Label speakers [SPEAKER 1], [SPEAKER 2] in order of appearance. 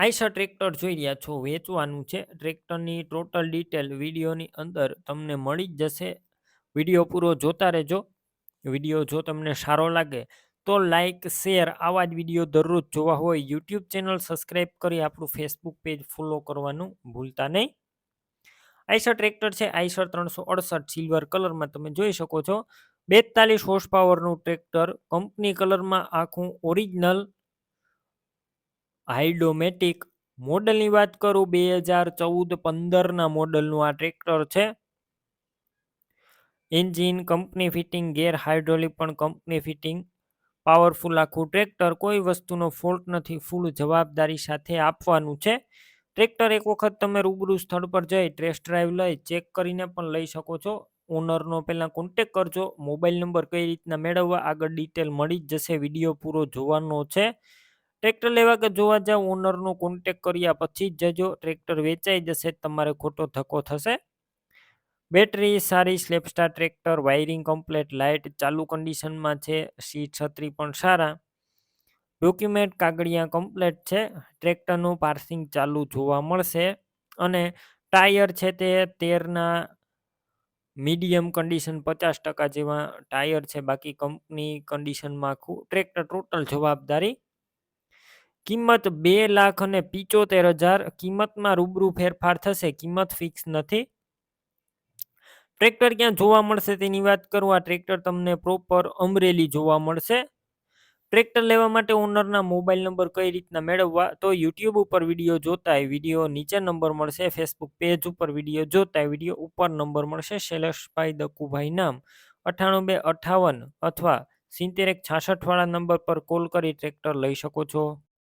[SPEAKER 1] Eicher tractor જોઈ રહ્યા છો, વેચવાનું છે. ટ્રેક્ટરની ટોટલ ડિટેલ વિડીયોની અંદર તમને મળી જ જશે. વીડિયો પૂરો જોતા રહેજો. વીડિયો જો તમને સારો લાગે તો લાઇક શેર આવા જ વીડિયો દરરોજ જોવા હોય. યુટ્યુબ ચેનલ સબસ્ક્રાઈબ કરી આપણું ફેસબુક પેજ ફોલો કરવાનું ભૂલતા નહીં. આઈસર ટ્રેક્ટર છે, આઈસર ત્રણસો અડસઠ સિલ્વર કલરમાં તમે જોઈ શકો છો. બેતાલીસ હોર્સ પાવરનું ટ્રેક્ટર. કંપની કલરમાં આખું ઓરિજિનલ હાઇડોમેટિક મોડલની વાત કરું, બે હજાર ચૌદ પંદરના મોડલનું આ ટ્રેક્ટર છે. Engine, company fitting, gear hydraulic પણ કંપની ફિટિંગ. પાવરફુલ આખું ટ્રેક્ટર, કોઈ વસ્તુનો ફોલ્ટ નથી, ફૂલ જવાબદારી સાથે આપવાનું છે. ટ્રેક્ટર એક વખત તમે રૂબરૂ સ્થળ પર જઈ ટેસ્ટ ડ્રાઈવ લઈ, ચેક કરીને પણ લઈ શકો છો. ઓનરનો પહેલાં કોન્ટેક કરજો. મોબાઈલ નંબર કઈ રીતના મેળવવા, આગળ ડિટેલ મળી જ જશે. વીડિયો પૂરો જોવાનો છે. ટ્રેક્ટર લેવા કે જોવા જાવ ઓનરનો કોન્ટેક કર્યા પછી જ જજો. ટ્રેક્ટર વેચાઈ જશે, તમારે ખોટો ધક્કો થશે. બેટરી સારી સ્લેપસ્ટાર ટ્રેક્ટર વાયરિંગ કમ્પ્લેટ લાઇટ ચાલુ કન્ડિશનમાં છે સીટ છત્રી પણ સારા. ડોક્યુમેન્ટ કાગળિયા કમ્પ્લેટ છે, ટ્રેક્ટરનું પાર્સિંગ ચાલુ જોવા મળશે. અને ટાયર છે તે તેરના મીડિયમ કન્ડિશન પચાસ ટકા જેવા ટાયર છે, બાકી કંપની કન્ડિશનમાં આખું ટ્રેક્ટર ટોટલ જવાબદારી કિંમત બે લાખ અને પિચોતેર હજાર કિંમતમાં રૂબરૂ ફેરફાર થશે, કિંમત ફિક્સ નથી. ટ્રેક્ટર ક્યાં જોવા મળશે તેની વાત કરું, આ ટ્રેક્ટર તમને પ્રોપર અમરેલી જોવા મળશે. ટ્રેક્ટર લેવા માટે ઓનરના મોબાઈલ નંબર કઈ રીતના મેળવવા, તો યુટ્યુબ ઉપર વીડિયો જોતા વીડિયો નીચે નંબર મળશે ફેસબુક પેજ ઉપર વીડિયો જોતા વીડિયો ઉપર નંબર મળશે શૈલેષભાઈ દકુભાઈ નામ, અઠ્ઠાણું બે અઠાવન અથવા સિત્તેર એક છાસઠવાળા નંબર પર કોલ કરી ટ્રેક્ટર લઈ શકો છો.